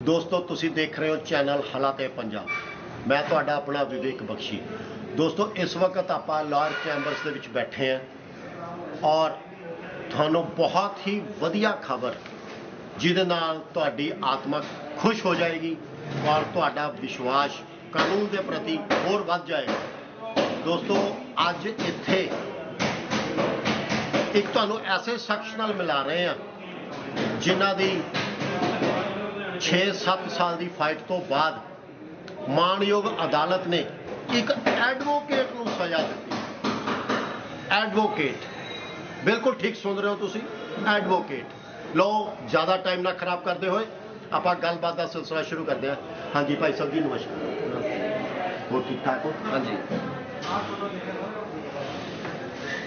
ਦੋਸਤੋ, ਤੁਸੀਂ ਦੇਖ ਰਹੇ ਹੋ ਚੈਨਲ ਹਾਲਾਤੇ ਪੰਜਾਬ। ਮੈਂ ਤੁਹਾਡਾ ਆਪਣਾ ਵਿਵੇਕ ਬਖਸ਼ੀ। ਦੋਸਤੋ, ਇਸ ਵਕਤ ਆਪਾਂ ਲਾਰ ਚੈਂਬਰਸ ਦੇ ਵਿੱਚ ਬੈਠੇ ਹਾਂ ਔਰ ਤੁਹਾਨੂੰ ਬਹੁਤ ਹੀ ਵਧੀਆ ਖਬਰ, ਜਿਹਦੇ ਨਾਲ ਤੁਹਾਡੀ ਆਤਮਾ ਖੁਸ਼ ਹੋ ਜਾਏਗੀ ਔਰ ਤੁਹਾਡਾ ਵਿਸ਼ਵਾਸ ਕਾਨੂੰਨ ਦੇ ਪ੍ਰਤੀ ਹੋਰ ਵੱਧ ਜਾਏਗਾ। ਦੋਸਤੋ, ਅੱਜ ਇੱਥੇ ਇੱਕ ਤੁਹਾਨੂੰ ਐਸੇ ਸ਼ਖਸ ਨਾਲ ਮਿਲਾ ਰਹੇ ਹਾਂ ਜਿਨ੍ਹਾਂ ਦੀ 6-7 ਸਾਲ ਦੀ ਫਾਈਟ ਤੋਂ ਬਾਅਦ ਮਾਣਯੋਗ ਅਦਾਲਤ ਨੇ ਇੱਕ ਐਡਵੋਕੇਟ ਨੂੰ ਸਜ਼ਾ ਦਿੱਤੀ। ਐਡਵੋਕੇਟ ਬਿਲਕੁਲ ਠੀਕ ਸੁਣ ਰਹੇ ਹੋ ਤੁਸੀਂ। ਐਡਵੋਕੇਟ ਲੋ ਜ਼ਿਆਦਾ ਟਾਈਮ ਨਾ ਖਰਾਬ ਕਰਦੇ ਹੋਏ ਆਪਾਂ ਗੱਲਬਾਤ ਦਾ ਸਿਲਸਿਲਾ ਸ਼ੁਰੂ ਕਰਦੇ ਹਾਂ। ਹਾਂਜੀ ਭਾਈ ਸਾਹਿਬ ਜੀ, ਨਮਸਕਾਰ। ਹੋਰ ਠੀਕ ਠਾਕ ਹੋ? ਹਾਂਜੀ।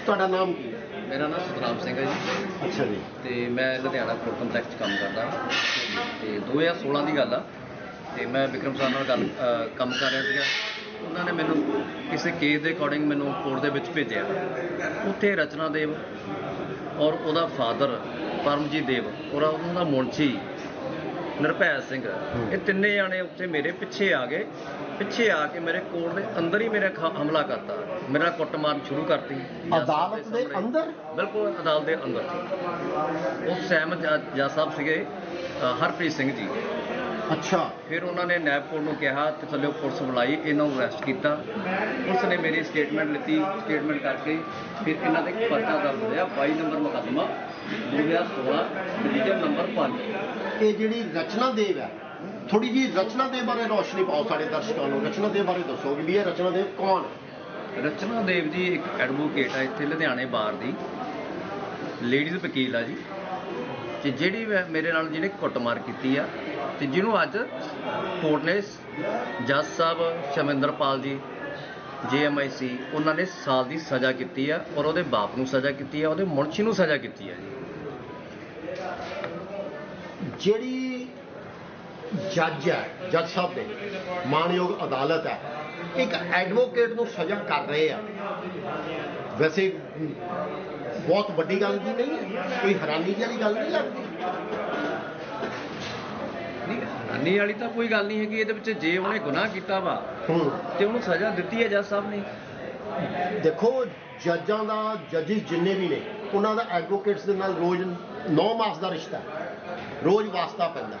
ਤੁਹਾਡਾ ਨਾਮ ਕੀ? ਮੇਰਾ ਨਾਮ ਸਤਨਾਮ ਸਿੰਘ ਹੈ ਜੀ। ਅੱਛਾ ਜੀ। ਤੇ ਮੈਂ ਲੁਧਿਆਣਾ ਕੋਰਟ ਕੰਪਲੈਕਸ 'ਚ ਕੰਮ ਕਰਦਾ ਤੇ 2016 ਦੀ ਗੱਲ ਆ। ਤੇ ਮੈਂ ਵਿਕਰਮ ਸਾਹਿਬ ਨਾਲ ਗੱਲ ਅ, ਕੰਮ ਕਰ ਰਿਹਾ ਸੀਗਾ। ਉਹਨਾਂ ਨੇ ਮੈਨੂੰ ਕਿਸੇ ਕੇਸ ਦੇ ਅਕੋਰਡਿੰਗ ਮੈਨੂੰ ਕੋਰਟ ਦੇ ਵਿੱਚ ਭੇਜਿਆ। ਉੱਥੇ ਰਚਨਾ ਦੇਵ ਔਰ ਉਹਦਾ ਫਾਦਰ ਪਰਮਜੀਤ ਦੇਵ ਔਰ ਉਹਨਾਂ ਦਾ ਮੁਨਸ਼ੀ ਨਿਰਭੈ ਸਿੰਘ। ਇਹ ਤਿੰਨੇ ਜਾਣੇ ਉੱਥੇ ਮੇਰੇ ਪਿੱਛੇ ਆ ਗਏ। ਪਿੱਛੇ ਆ ਕੇ ਮੇਰੇ ਕੋਰਟ ਦੇ ਅੰਦਰ ਹੀ ਮੇਰੇ ਹਮਲਾ ਕਰਤਾ। ਮੇਰਾ ਕੁੱਟਮਾਰ ਸ਼ੁਰੂ ਕਰਤੀ। ਅਦਾਲਤ ਦੇ ਅੰਦਰ? ਬਿਲਕੁਲ ਅਦਾਲਤ ਦੇ ਅੰਦਰ ਉਹ ਸਹਿਮਤ ਜੱਜ ਜੱਜ ਸਾਹਿਬ ਸੀਗੇ ਹਰਪ੍ਰੀਤ ਸਿੰਘ ਜੀ। ਅੱਛਾ। ਫਿਰ ਉਹਨਾਂ ਨੇ ਨੈਬ ਕੋਰਟ ਨੂੰ ਕਿਹਾ ਤੇ ਥੱਲੇ ਪੁਲਿਸ ਬੁਲਾਈ ਇਹਨਾਂ ਨੂੰ ਅਰੈਸਟ ਕੀਤਾ। ਪੁਲਿਸ ਨੇ ਮੇਰੀ ਸਟੇਟਮੈਂਟ ਲਿੱਤੀ। ਸਟੇਟਮੈਂਟ ਕਰਕੇ ਫਿਰ ਇਹਨਾਂ ਤੇ ਪਰਚਾ ਦਰਜ ਹੋਇਆ। 22 ਨੰਬਰ ਮੁਕੱਦਮਾ। 2016 ਡਿਵੀਜ਼ਨ ਨੰਬਰ 5 ਇਹ ਜਿਹੜੀ ਰਚਨਾ ਦੇਵ ਹੈ ਥੋੜੀ ਜੀ ਰਚਨਾ ਦੇਵ ਬਾਰੇ ਰੋਸ਼ਨੀ ਪਾਓ ਸਾਡੇ ਦਰਸ਼ਕਾਂ ਨੂੰ। ਰਚਨਾ ਦੇਵ ਬਾਰੇ ਦੱਸੋ ਵੀ ਇਹ ਰਚਨਾ ਦੇਵ ਕੌਣ ਹੈ? ਰਚਨਾ ਦੇਵ ਜੀ ਇੱਕ ਐਡਵੋਕੇਟ ਆ ਇੱਥੇ ਲੁਧਿਆਣੇ ਬਾਰ ਦੀ। ਲੇਡੀਜ਼ ਵਕੀਲ ਆ ਜੀ। ਤੇ ਜਿਹੜੀ ਮੈਂ- ਮੇਰੇ ਨਾਲ ਜਿਹਨੇ ਕੁੱਟਮਾਰ ਕੀਤੀ ਆ ਤੇ ਜਿਹਨੂੰ ਅੱਜ ਕੋਰਟ ਨੇ ਜੱਜ ਸਾਹਿਬ ਸ਼ਮਿੰਦਰਪਾਲ ਜੀ ਜੀਐਮਆਈਸੀ ਉਹਨਾਂ ਨੇ ਸਾਲ ਦੀ ਸਜ਼ਾ ਕੀਤੀ ਆ ਔਰ ਉਹਦੇ ਬਾਪ ਨੂੰ ਸਜ਼ਾ ਕੀਤੀ ਆ, ਉਹਦੇ ਮੁਨਸ਼ੀ ਨੂੰ ਸਜ਼ਾ ਕੀਤੀ ਆ ਜਿਹੜੀ ਜੱਜ ਹੈ, ਜੱਜ ਸਾਹਿਬ ਦੇ ਮਾਨਯੋਗ ਅਦਾਲਤ ਹੈ, ਇੱਕ ਐਡਵੋਕੇਟ ਨੂੰ ਸਜ਼ਾ ਕਰ ਰਹੇ ਆ। ਵੈਸੇ ਬਹੁਤ ਵੱਡੀ ਗੱਲ ਦੀ ਨਹੀਂ ਹੈ? ਕੋਈ ਹੈਰਾਨੀ ਵਾਲੀ ਗੱਲ ਨਹੀਂ ਲੱਗਦੀ? ਨਹੀਂ ਹੈਰਾਨੀ ਵਾਲੀ ਤਾਂ ਕੋਈ ਗੱਲ ਨਹੀਂ ਹੈਗੀ ਇਹਦੇ ਵਿੱਚ ਜੇ ਉਹਨੇ ਗੁਨਾਹ ਕੀਤਾ ਵਾ ਹੂੰ। ਤੇ ਉਹਨੂੰ ਸਜ਼ਾ ਦਿੱਤੀ ਹੈ ਜੱਜ ਸਾਹਿਬ ਨੇ। ਦੇਖੋ ਜੱਜਾਂ ਦਾ ਜੱਜਿਸ ਜਿੰਨੇ ਵੀ ਨੇ ਉਹਨਾਂ ਦਾ ਐਡਵੋਕੇਟਸ ਦੇ ਨਾਲ ਰੋਜ਼ 9 ਮਾਸ ਦਾ ਰਿਸ਼ਤਾ ਰੋਜ਼ ਵਾਸਤਾ ਪੈਂਦਾ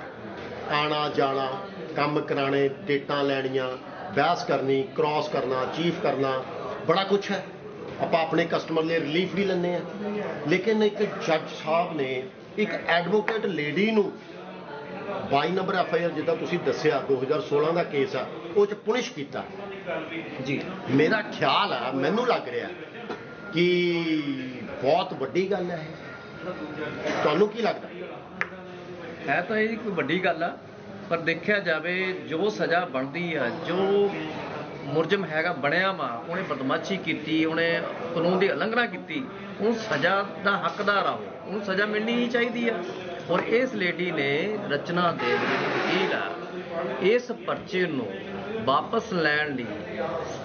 ਆਣਾ ਜਾਣਾ ਕੰਮ ਕਰਾਣੇ ਡੇਟਾਂ ਲੈਣੀਆਂ ਬਹਿਸ ਕਰਨੀ ਕ੍ਰਾਸ ਕਰਨਾ ਚੀਫ ਕਰਨਾ ਬੜਾ ਕੁਝ ਹੈ। ਆਪਾਂ ਆਪਣੇ ਕਸਟਮਰ ਲਈ ਰਿਲੀਫ ਵੀ ਲੈਂਦੇ ਆ ਲੇਕਿਨ ਇੱਕ ਜੱਜ ਸਾਹਿਬ ਨੇ ਇੱਕ ਐਡਵੋਕੇਟ ਲੇਡੀ ਨੂੰ 22 ਨੰਬਰ ਐਫ ਆਈ ਆਰ ਜਿੱਦਾਂ ਤੁਸੀਂ ਦੱਸਿਆ 2016 ਦਾ ਕੇਸ ਆ ਉਹ ਚ ਪੁਨਿਸ਼ ਕੀਤਾ। ਜੀ। ਮੇਰਾ ਖਿਆਲ ਆ ਮੈਨੂੰ ਲੱਗ ਰਿਹਾ ਕਿ ਬਹੁਤ ਵੱਡੀ ਗੱਲ ਹੈ ਤੁਹਾਨੂੰ ਕੀ ਲੱਗਦਾ? ਹੈ ਤਾਂ ਇਹ ਕੋਈ ਵੱਡੀ ਗੱਲ ਆ ਪਰ ਦੇਖਿਆ ਜਾਵੇ ਜੋ ਸਜ਼ਾ ਬਣਦੀ ਆ ਜੋ ਮੁਰਜਮ ਹੈਗਾ ਬਣਿਆ ਵਾ ਉਹਨੇ ਬਦਮਾਸ਼ੀ ਕੀਤੀ ਉਹਨੇ ਕਾਨੂੰਨ ਦੀ ਉਲੰਘਣਾ ਕੀਤੀ ਉਹਨੂੰ ਸਜ਼ਾ ਦਾ ਹੱਕਦਾਰ ਆ ਉਹ। ਉਹਨੂੰ ਸਜ਼ਾ ਮਿਲਣੀ ਹੀ ਚਾਹੀਦੀ ਆ। ਔਰ ਇਸ ਲੇਡੀ ਨੇ ਰਚਨਾ ਦੇਵ ਜਿਹੜੀ ਵਕੀਲ ਆ। ਇਸ ਪਰਚੇ ਨੂੰ ਵਾਪਸ ਲੈਣ ਲਈ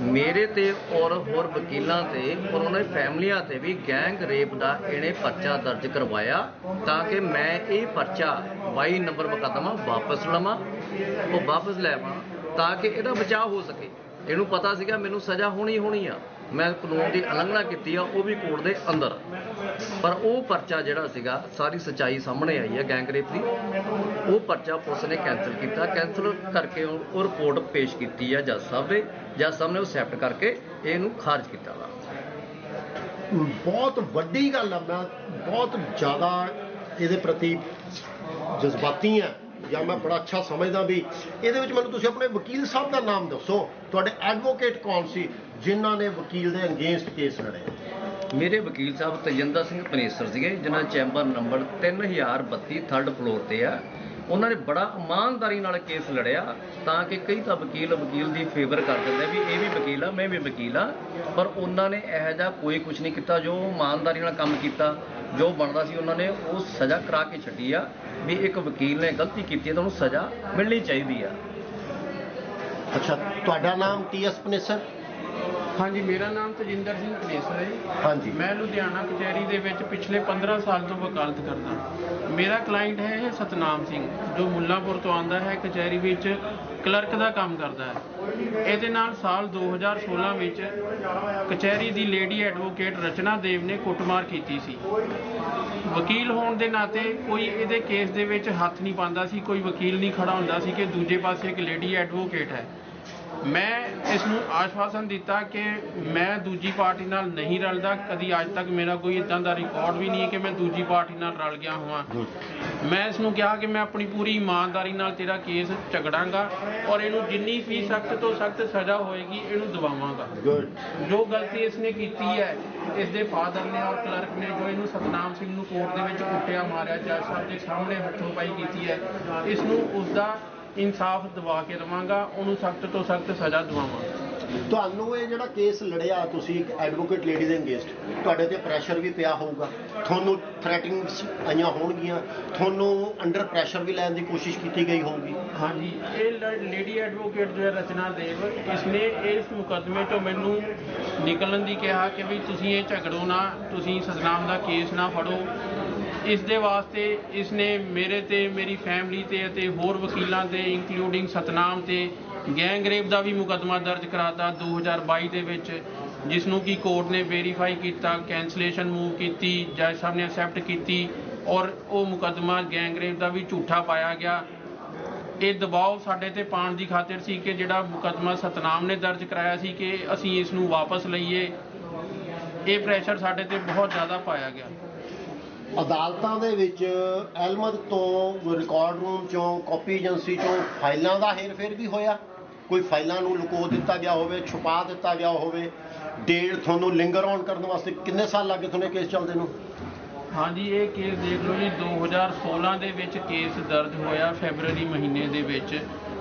ਮੇਰੇ ਤੇ ਔਰ ਹੋਰ ਵਕੀਲਾਂ ਤੇ ਔਰ ਉਹਨਾਂ ਦੀ ਫੈਮਲੀਆਂ ਤੇ ਵੀ ਗੈਂਗ ਰੇਪ ਦਾ ਇਹਨੇ ਪਰਚਾ ਦਰਜ ਕਰਵਾਇਆ ਤਾਂ ਕਿ ਮੈਂ ਇਹ ਪਰਚਾ 22 ਨੰਬਰ ਮੁਕੱਦਮਾ ਵਾਪਸ ਲਵਾਂ, ਉਹ ਵਾਪਸ ਲੈਵਾਂ ਤਾਂ ਕਿ ਇਹਦਾ ਬਚਾਅ ਹੋ ਸਕੇ। ਇਹਨੂੰ ਪਤਾ ਸੀਗਾ ਮੈਨੂੰ ਸਜ਼ਾ ਹੋਣੀ ਹੋਣੀ ਆ। ਮੈਂ ਕਾਨੂੰਨ ਦੀ ਉਲੰਘਣਾ ਕੀਤੀ ਆ, ਉਹ ਵੀ ਕੋਰਟ ਦੇ ਅੰਦਰ। ਪਰ ਉਹ ਪਰਚਾ ਜਿਹੜਾ ਸੀਗਾ, ਸਾਰੀ ਸਚਾਈ ਸਾਹਮਣੇ ਆਈ ਹੈ ਗੈਂਗਰੇਪ ਦੀ। ਉਹ ਪਰਚਾ ਪੁਲਿਸ ਨੇ ਕੈਂਸਲ ਕੀਤਾ। ਕੈਂਸਲ ਕਰਕੇ ਉਹ ਰਿਪੋਰਟ ਪੇਸ਼ ਕੀਤੀ ਆ ਜੱਜ ਸਾਹਿਬ ਦੇ। ਜੱਜ ਸਾਹਿਬ ਨੇ ਉਹ ਐਕਸੈਪਟ ਕਰਕੇ ਇਹਨੂੰ ਖਾਰਜ ਕੀਤਾ ਵਾ। ਬਹੁਤ ਵੱਡੀ ਗੱਲ ਆ, ਮੈਂ ਬਹੁਤ ਜ਼ਿਆਦਾ ਇਹਦੇ ਪ੍ਰਤੀ ਜਜ਼ਬਾਤੀ ਆ, ਜਾਂ ਮੈਂ ਬੜਾ ਅੱਛਾ ਸਮਝਦਾ ਵੀ ਇਹਦੇ ਵਿੱਚ ਮੈਨੂੰ ਤੁਸੀਂ ਆਪਣੇ ਵਕੀਲ ਸਾਹਿਬ ਦਾ ਨਾਮ ਦੱਸੋ। ਤੁਹਾਡੇ ਐਡਵੋਕੇਟ ਕੌਣ ਸੀ? ਜਿਨ੍ਹਾਂ ਨੇ ਵਕੀਲ ਦੇ ਅਗੇਂਸਟ ਕੇਸ ਲੜੇ। ਮੇਰੇ ਵਕੀਲ ਸਾਹਿਬ ਤਜਿੰਦਰ ਸਿੰਘ ਪਨੇਸਰ ਸੀਗੇ ਜਿਨ੍ਹਾਂ ਚੈਂਬਰ ਨੰਬਰ 3032 ਥਰਡ ਫਲੋਰ ਤੇ ਆ। ਉਹਨਾਂ ਨੇ ਬੜਾ ਇਮਾਨਦਾਰੀ ਨਾਲ ਕੇਸ ਲੜਿਆ ਤਾਂ ਕਿ ਕਈ ਤਾਂ ਵਕੀਲ ਵਕੀਲ ਦੀ ਫੇਵਰ ਕਰ ਦਿੰਦੇ ਵੀ ਇਹ ਵੀ ਵਕੀਲ ਆ ਮੈਂ ਵੀ ਵਕੀਲ ਆ। ਪਰ ਉਹਨਾਂ ਨੇ ਇਹੋ ਜਿਹਾ ਕੋਈ ਕੁਝ ਨਹੀਂ ਕੀਤਾ ਜੋ ਇਮਾਨਦਾਰੀ ਨਾਲ ਕੰਮ ਕੀਤਾ। ਜੋ ਬਣਦਾ ਸੀ ਉਹਨਾਂ ਨੇ ਉਹ ਸਜ਼ਾ ਕਰਾ ਕੇ ਛੱਡੀ ਆ ਵੀ ਇੱਕ ਵਕੀਲ ਨੇ ਗਲਤੀ ਕੀਤੀ ਹੈ ਤਾਂ ਉਹਨੂੰ ਸਜ਼ਾ ਮਿਲਣੀ ਚਾਹੀਦੀ ਆ। ਅੱਛਾ ਤੁਹਾਡਾ ਨਾਮ ਟੀ ਐਸ ਪਨੇਸਰ? ਹਾਂਜੀ ਮੇਰਾ ਨਾਮ ਤਜਿੰਦਰ ਸਿੰਘ ਕਲੇਸਰ ਹੈ ਜੀ। ਹਾਂਜੀ। ਮੈਂ ਲੁਧਿਆਣਾ ਕਚਹਿਰੀ ਦੇ ਵਿੱਚ ਪਿਛਲੇ 15 ਸਾਲ ਤੋਂ ਵਕਾਲਤ ਕਰਦਾ। ਮੇਰਾ ਕਲਾਇੰਟ ਹੈ ਇਹ ਸਤਨਾਮ ਸਿੰਘ ਜੋ ਮੁੱਲਾਂਪੁਰ ਤੋਂ ਆਂਦਾ ਹੈ ਕਚਹਿਰੀ ਵਿੱਚ ਕਲਰਕ ਦਾ ਕੰਮ ਕਰਦਾ ਹੈ। ਇਹਦੇ ਨਾਲ ਸਾਲ 2016 ਵਿੱਚ ਕਚਹਿਰੀ ਦੀ ਲੇਡੀ ਐਡਵੋਕੇਟ ਰਚਨਾ ਦੇਵ ਨੇ ਕੁੱਟਮਾਰ ਕੀਤੀ ਸੀ। ਵਕੀਲ ਹੋਣ ਦੇ ਨਾਤੇ ਕੋਈ ਇਹਦੇ ਕੇਸ ਦੇ ਵਿੱਚ ਹੱਥ ਨਹੀਂ ਪਾਉਂਦਾ ਸੀ ਕੋਈ ਵਕੀਲ ਨਹੀਂ ਖੜਾ ਹੁੰਦਾ ਸੀ ਕਿ ਦੂਜੇ ਪਾਸੇ ਇੱਕ ਲੇਡੀ ਐਡਵੋਕੇਟ ਹੈ। ਮੈਂ ਇਸ ਨੂੰ ਆਸ਼ਵਾਸਨ ਦਿੱਤਾ ਕਿ ਮੈਂ ਦੂਜੀ ਪਾਰਟੀ ਨਾਲ ਨਹੀਂ ਰਲਦਾ ਕਦੀ ਅੱਜ ਤੱਕ ਮੇਰਾ ਕੋਈ ਇਦਾਂ ਦਾ ਰਿਕਾਰਡ ਵੀ ਨਹੀਂ ਹੈ ਕਿ ਮੈਂ ਦੂਜੀ ਪਾਰਟੀ ਨਾਲ ਰਲ ਗਿਆ ਹੋਵਾਂ। ਮੈਂ ਇਸ ਨੂੰ ਕਿਹਾ ਕਿ ਮੈਂ ਆਪਣੀ ਪੂਰੀ ਇਮਾਨਦਾਰੀ ਨਾਲ ਤੇਰਾ ਕੇਸ ਝਗੜਾਂਗਾ ਔਰ ਇਹਨੂੰ ਜਿੰਨੀ ਵੀ ਸਖਤ ਤੋਂ ਸਖਤ ਸਜ਼ਾ ਹੋਏਗੀ ਇਹਨੂੰ ਦਵਾਵਾਂਗਾ ਜੋ ਗਲਤੀ ਇਸਨੇ ਕੀਤੀ ਹੈ ਇਸ ਦੇ ਫਾਦਰ ਨੇ ਔਰ ਕਲਰਕ ਨੇ ਜੋ ਇਹਨੂੰ ਸਤਨਾਮ ਸਿੰਘ ਨੂੰ ਕੋਰਟ ਦੇ ਵਿੱਚ ਕੁੱਟਿਆ ਮਾਰਿਆ ਜੱਜ ਸਾਹਿਬ ਦੇ ਸਾਹਮਣੇ ਹੱਥੋਂ ਪਾਈ ਕੀਤੀ ਹੈ ਇਸ ਨੂੰ ਉਸ ਦਾ ਇਨਸਾਫ ਦਿਵਾ ਕੇ ਦਵਾਂਗਾ ਉਹਨੂੰ ਸਖਤ ਤੋਂ ਸਖਤ ਸਜ਼ਾ ਦਵਾਵਾਂ। ਤੁਹਾਨੂੰ ਇਹ ਜਿਹੜਾ ਕੇਸ ਲੜਿਆ ਤੁਸੀਂ ਐਡਵੋਕੇਟ ਲੇਡੀ ਦੇ ਅਗੇਂਸਟ ਤੁਹਾਡੇ ਤੇ ਪ੍ਰੈਸ਼ਰ ਵੀ ਪਿਆ ਹੋਊਗਾ। ਤੁਹਾਨੂੰ ਥ੍ਰੈਟਿੰਗਸ ਆਈਆਂ ਹੋਣਗੀਆਂ ਤੁਹਾਨੂੰ ਅੰਡਰ ਪ੍ਰੈਸ਼ਰ ਵੀ ਲੈਣ ਦੀ ਕੋਸ਼ਿਸ਼ ਕੀਤੀ ਗਈ ਹੋਊਗੀ। ਹਾਂਜੀ ਇਹ ਲੇਡੀ ਐਡਵੋਕੇਟ ਜੋ ਹੈ ਰਚਨਾ ਦੇਵ ਇਸਨੇ ਇਸ ਮੁਕੱਦਮੇ ਤੋਂ ਮੈਨੂੰ ਨਿਕਲਣ ਦੀ ਕਿਹਾ ਕਿ ਵੀ ਤੁਸੀਂ ਇਹ ਝਗੜੋ ਨਾ ਤੁਸੀਂ ਸਤਨਾਮ ਦਾ ਕੇਸ ਨਾ ਫੜੋ ਇਸ ਦੇ ਵਾਸਤੇ ਇਸਨੇ ਮੇਰੇ ਤੇ, ਮੇਰੀ ਫੈਮਿਲੀ ਤੇ ਅਤੇ ਹੋਰ ਵਕੀਲਾਂ ਤੇ ਇੰਕਲੂਡਿੰਗ ਸਤਨਾਮ ਤੇ ਗੈਂਗ ਰੇਪ ਦਾ ਵੀ ਮੁਕੱਦਮਾ ਦਰਜ ਕਰਾਤਾ 2022 ਦੇ ਵਿੱਚ ਜਿਸ ਨੂੰ ਕਿ ਕੋਰਟ ਨੇ ਵੈਰੀਫਾਈ ਕੀਤਾ ਕੈਂਸਲੇਸ਼ਨ ਮੂਵ ਕੀਤੀ ਜੱਜ ਸਾਹਿਬ ਨੇ ਅਸੈਪਟ ਕੀਤੀ ਔਰ ਉਹ ਮੁਕੱਦਮਾ ਗੈਂਗ ਰੇਪ ਦਾ ਵੀ ਝੂਠਾ ਪਾਇਆ ਗਿਆ। ਇਹ ਦਬਾਅ ਸਾਡੇ ਤੇ ਪਾਉਣ ਦੀ ਖਾਤਰ ਸੀ ਕਿ ਜਿਹੜਾ ਮੁਕੱਦਮਾ ਸਤਨਾਮ ਨੇ ਦਰਜ ਕਰਾਇਆ ਸੀ ਕਿ ਅਸੀਂ ਇਸ ਨੂੰ ਵਾਪਸ ਲਈਏ। ਇਹ ਪ੍ਰੈਸ਼ਰ ਸਾਡੇ ਤੇ ਬਹੁਤ ਜ਼ਿਆਦਾ ਪਾਇਆ ਗਿਆ। ਅਦਾਲਤਾਂ ਦੇ ਵਿੱਚ ਐਲਮਦ ਤੋਂ ਰਿਕਾਰਡ ਰੂਮ ਚੋਂ, ਕਾਪੀ ਏਜੰਸੀ ਚੋਂ ਫਾਈਲਾਂ ਦਾ ਹੇਰਫੇਰ ਵੀ ਹੋਇਆ। ਕੋਈ ਫਾਈਲਾਂ ਨੂੰ ਲੁਕੋ ਦਿੱਤਾ ਗਿਆ ਹੋਵੇ, ਛੁਪਾ ਦਿੱਤਾ ਗਿਆ ਹੋਵੇ ਡੇਟ ਤੁਹਾਨੂੰ ਲਿੰਗਰ ਔਨ ਕਰਨ ਵਾਸਤੇ ਕਿੰਨੇ ਸਾਲ ਲੱਗੇ ਤੁਹਾਨੂੰ ਕੇਸ ਚੱਲਦੇ ਨੂੰ? ਹਾਂਜੀ, ਇਹ ਕੇਸ ਦੇਖ ਲਓ ਜੀ 2016 ਦੇ ਵਿੱਚ ਕੇਸ ਦਰਜ ਹੋਇਆ ਫੈਬਰੂਅਰੀ ਮਹੀਨੇ ਦੇ ਵਿੱਚ।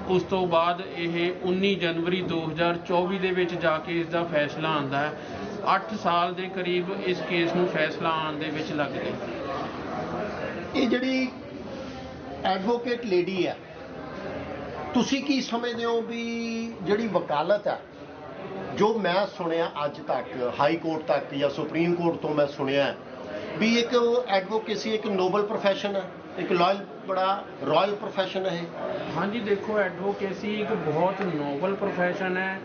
ਉਸ ਤੋਂ ਬਾਅਦ ਇਹ 19 ਜਨਵਰੀ 2024 ਦੇ ਵਿੱਚ ਜਾ ਕੇ ਇਸ ਦਾ ਫੈਸਲਾ ਆਂਦਾ ਹੈ। 8 ਸਾਲ ਦੇ ਕਰੀਬ ਇਸ ਕੇਸ ਨੂੰ ਫੈਸਲਾ ਆਉਣ ਦੇ ਵਿੱਚ ਲੱਗ ਗਏ। ਇਹ ਜਿਹੜੀ ਐਡਵੋਕੇਟ ਲੇਡੀ ਹੈ ਤੁਸੀਂ ਕੀ ਸਮਝਦੇ ਹੋ ਵੀ ਜਿਹੜੀ ਵਕਾਲਤ ਹੈ ਜੋ ਮੈਂ ਸੁਣਿਆ ਅੱਜ ਤੱਕ ਹਾਈ ਕੋਰਟ ਤੱਕ ਜਾਂ ਸੁਪਰੀਮ ਕੋਰਟ ਤੋਂ ਮੈਂ ਸੁਣਿਆ ਵੀ ਇੱਕ ਐਡਵੋਕੇਸੀ ਇੱਕ ਨੋਬਲ ਪ੍ਰੋਫੈਸ਼ਨ ਹੈ ਇੱਕ ਲਾਇਲ ਬੜਾ ਰਾਇਲ ਪ੍ਰੋਫੈਸ਼ਨ ਹੈ ਹਾਂਜੀ ਦੇਖੋ ਐਡਵੋਕੇਸੀ ਇੱਕ ਬਹੁਤ ਨੋਬਲ ਪ੍ਰੋਫੈਸ਼ਨ ਹੈ